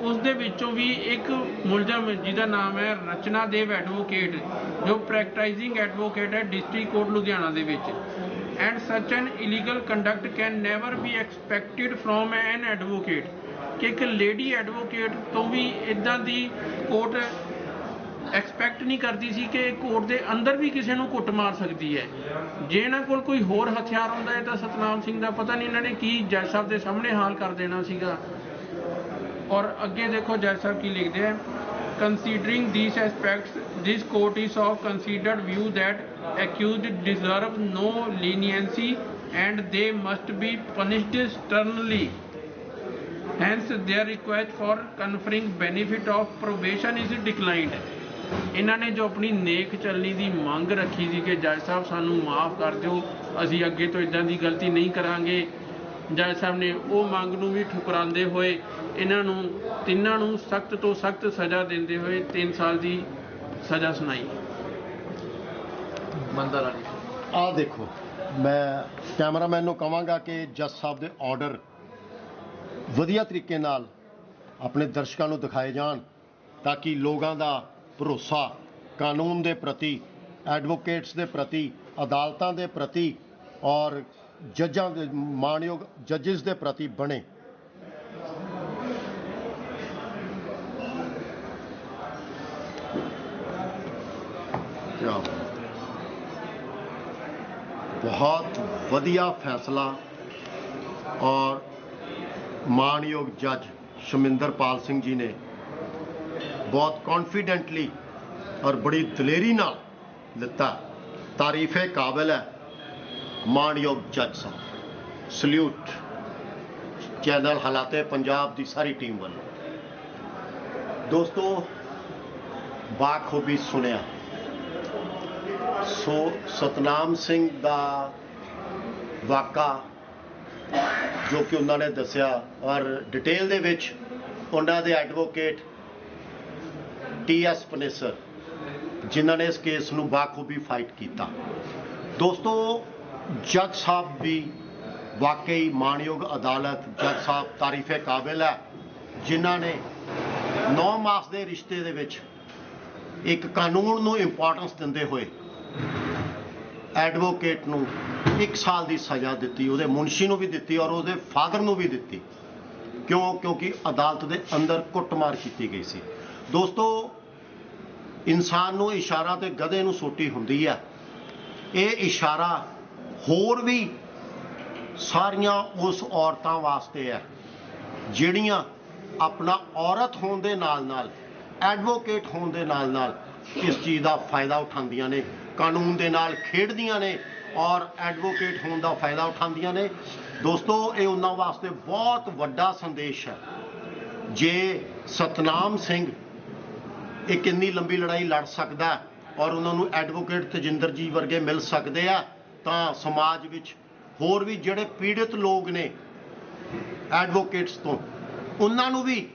ਉਸ ਦੇ ਵਿੱਚੋਂ ਵੀ ਇੱਕ ਮੁਲਜ਼ਮ ਜਿਹਦਾ ਨਾਮ ਹੈ ਰਚਨਾ ਦੇਵ ਐਡਵੋਕੇਟ, ਜੋ ਪ੍ਰੈਕਟਾਈਜ਼ਿੰਗ ਐਡਵੋਕੇਟ ਹੈ ਡਿਸਟ੍ਰਿਕਟ ਕੋਰਟ ਲੁਧਿਆਣਾ ਦੇ ਵਿੱਚ। And such an illegal conduct can never be expected from an advocate ਕਿ ਇੱਕ ਲੇਡੀ ਐਡਵੋਕੇਟ ਤੋਂ ਵੀ ਇਦਾਂ ਦੀ ਕੋਰਟ ਐਕਸਪੈਕਟ ਨਹੀਂ ਕਰਦੀ ਸੀ ਕਿ ਕੋਰਟ ਦੇ ਅੰਦਰ ਵੀ ਕਿਸੇ ਨੂੰ ਕੁੱਟ ਮਾਰ ਸਕਦੀ ਹੈ। ਜੇ ਇਹਨਾਂ ਕੋਲ ਕੋਈ ਹੋਰ ਹਥਿਆਰ ਹੁੰਦਾ ਹੈ ਤਾਂ ਸਤਨਾਮ ਸਿੰਘ ਦਾ ਪਤਾ ਨਹੀਂ ਇਹਨਾਂ ਨੇ ਕੀ ਜੱਜ ਸਾਹਿਬ ਦੇ ਸਾਹਮਣੇ ਹਾਲ ਕਰ ਦੇਣਾ ਸੀਗਾ। ਔਰ ਅੱਗੇ ਦੇਖੋ ਜੱਜ ਸਾਹਿਬ ਕੀ ਲਿਖਦੇ ਆ considering these aspects this court is of considered view that accused deserve no leniency and they must be punished sternly hence their request for conferring benefit of probation is declined ਇਹਨਾਂ ਨੇ ਜੋ ਆਪਣੀ ਨੇਕ ਚੱਲਣੀ ਦੀ ਮੰਗ ਰੱਖੀ ਸੀ ਕਿ ਜੱਜ ਸਾਹਿਬ ਸਾਨੂੰ ਮਾਫ ਕਰ ਦਿਓ ਅਸੀਂ ਅੱਗੇ ਤੋਂ ਇਦਾਂ ਦੀ ਗਲਤੀ ਨਹੀਂ ਕਰਾਂਗੇ ਜੱਜ ਸਾਹਿਬ ਨੇ ਉਹ ਮੰਗ ਨੂੰ ਵੀ ਠੁਕਰਾਉਂਦੇ ਹੋਏ ਇਹਨਾਂ ਨੂੰ ਤਿੰਨਾਂ ਨੂੰ ਸਖਤ ਤੋਂ ਸਖਤ ਸਜ਼ਾ ਦਿੰਦੇ ਹੋਏ 3 ਸਾਲ ਦੀ ਸਜ਼ਾ ਸੁਣਾਈ। ਮੰਦਰ ਵਾਲੀ ਆਹ ਦੇਖੋ ਮੈਂ ਕੈਮਰਾਮੈਨ ਨੂੰ ਕਹਾਂਗਾ ਕਿ ਜੱਜ ਸਾਹਿਬ ਦੇ ਆਰਡਰ ਵਧੀਆ ਤਰੀਕੇ ਨਾਲ ਆਪਣੇ ਦਰਸ਼ਕਾਂ ਨੂੰ ਦਿਖਾਏ ਜਾਣ ਤਾਂ ਕਿ ਲੋਕਾਂ ਦਾ ਭਰੋਸਾ ਕਾਨੂੰਨ ਦੇ ਪ੍ਰਤੀ ਐਡਵੋਕੇਟਸ ਦੇ ਪ੍ਰਤੀ ਅਦਾਲਤਾਂ ਦੇ ਪ੍ਰਤੀ ਔਰ ਜੱਜਾਂ ਦੇ ਮਾਣਯੋਗ ਜੱਜਿਸ ਦੇ ਪ੍ਰਤੀ ਬਣੇ। ਬਹੁਤ ਵਧੀਆ ਫੈਸਲਾ ਔਰ ਮਾਣਯੋਗ ਜੱਜ ਸ਼ਮਿੰਦਰਪਾਲ ਸਿੰਘ ਜੀ ਨੇ ਬਹੁਤ ਕੌਨਫੀਡੈਂਟਲੀ ਔਰ ਬੜੀ ਦਲੇਰੀ ਨਾਲ ਲਿੱਤਾ। ਤਾਰੀਫੇ ਕਾਬਿਲ ਹੈ। ਮਾਣਯੋਗ ਜੱਜ ਸਾਹਿਬ, ਸਲੂਟ, ਚੈਨਲ ਹਾਲਾਤੇ ਪੰਜਾਬ ਦੀ ਸਾਰੀ ਟੀਮ ਵੱਲੋਂ। ਦੋਸਤੋ, ਬਾਖੂਬੀ ਸੁਣਿਆ। ਸੋ ਸਤਨਾਮ ਸਿੰਘ ਦਾ ਵਾਕਾ, ਜੋ ਕਿ ਉਹਨਾਂ ਨੇ ਦੱਸਿਆ, ਔਰ ਡਿਟੇਲ ਦੇ ਵਿੱਚ ਉਹਨਾਂ ਦੇ ਐਡਵੋਕੇਟ ਟੀ ਐਸ ਪਨੇਸਰ ਜਿਨ੍ਹਾਂ ਨੇ ਇਸ ਕੇਸ ਨੂੰ ਬਾਖੂਬੀ ਫਾਈਟ ਕੀਤਾ। ਦੋਸਤੋ ਜੱਜ ਸਾਹਿਬ ਵੀ ਵਾਕਈ ਮਾਣਯੋਗ ਅਦਾਲਤ ਜੱਜ ਸਾਹਿਬ ਤਾਰੀਫੇ ਕਾਬਿਲ ਹੈ, ਜਿਨ੍ਹਾਂ ਨੇ 9 ਮਾਸ ਦੇ ਰਿਸ਼ਤੇ ਦੇ ਵਿੱਚ ਇੱਕ ਕਾਨੂੰਨ ਨੂੰ ਇੰਪੋਰਟੈਂਸ ਦਿੰਦੇ ਹੋਏ ਐਡਵੋਕੇਟ ਨੂੰ 1 ਸਾਲ ਦੀ ਸਜ਼ਾ ਦਿੱਤੀ, ਉਹਦੇ ਮੁਨਸ਼ੀ ਨੂੰ ਵੀ ਦਿੱਤੀ ਔਰ ਉਹਦੇ ਫਾਦਰ ਨੂੰ ਵੀ ਦਿੱਤੀ। ਕਿਉਂ? ਕਿਉਂਕਿ ਅਦਾਲਤ ਦੇ ਅੰਦਰ ਕੁੱਟਮਾਰ ਕੀਤੀ ਗਈ ਸੀ। ਦੋਸਤੋ, ਇਨਸਾਨ ਨੂੰ ਇਸ਼ਾਰਾ ਤੇ ਗਧੇ ਨੂੰ ਸੋਟੀ ਹੁੰਦੀ ਹੈ। ਇਹ ਇਸ਼ਾਰਾ ਹੋਰ ਵੀ ਸਾਰੀਆਂ ਉਸ ਔਰਤਾਂ ਵਾਸਤੇ ਹੈ, ਜਿਹੜੀਆਂ ਆਪਣਾ ਔਰਤ ਹੋਣ ਦੇ ਨਾਲ ਨਾਲ ਐਡਵੋਕੇਟ ਹੋਣ ਦੇ ਨਾਲ ਨਾਲ ਇਸ ਚੀਜ਼ ਦਾ ਫਾਇਦਾ ਉਠਾਉਂਦੀਆਂ ਨੇ, ਕਾਨੂੰਨ ਦੇ ਨਾਲ ਖੇਡਦੀਆਂ ਨੇ ਔਰ ਐਡਵੋਕੇਟ ਹੋਣ ਦਾ ਫਾਇਦਾ ਉਠਾਉਂਦੀਆਂ ਨੇ। ਦੋਸਤੋ, ਇਹ ਉਹਨਾਂ ਵਾਸਤੇ ਬਹੁਤ ਵੱਡਾ ਸੰਦੇਸ਼ ਹੈ। ਜੇ ਸਤਨਾਮ ਸਿੰਘ ਇਹ ਕਿੰਨੀ ਲੰਬੀ ਲੜਾਈ ਲੜ ਸਕਦਾ ਔਰ ਉਹਨਾਂ ਨੂੰ ਐਡਵੋਕੇਟ ਤਜਿੰਦਰ ਜੀ ਵਰਗੇ ਮਿਲ ਸਕਦੇ ਆ ਤਾਂ ਸਮਾਜ ਵਿੱਚ ਹੋਰ ਵੀ ਜਿਹੜੇ ਪੀੜਿਤ ਲੋਕ ਨੇ ਐਡਵੋਕੇਟਸ ਤੋਂ, ਉਹਨਾਂ ਨੂੰ ਵੀ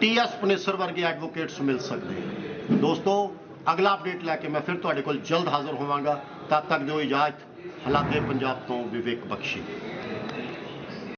ਟੀਐਸ ਪਨੇਸਰ ਵਰਗੇ ਐਡਵੋਕੇਟਸ ਮਿਲ ਸਕਦੇ ਆ ਦੋਸਤੋ, ਅਗਲਾ ਅਪਡੇਟ ਲੈ ਕੇ ਮੈਂ ਫਿਰ ਤੁਹਾਡੇ ਕੋਲ ਜਲਦ ਹਾਜ਼ਰ ਹੋਵਾਂਗਾ। ਤਦ ਤੱਕ ਦਿਓ ਇਜਾਜ਼ਤ। ਹਾਲਾਤੇ ਪੰਜਾਬ ਤੋਂ ਵਿਵੇਕ ਬਖਸ਼ੀ।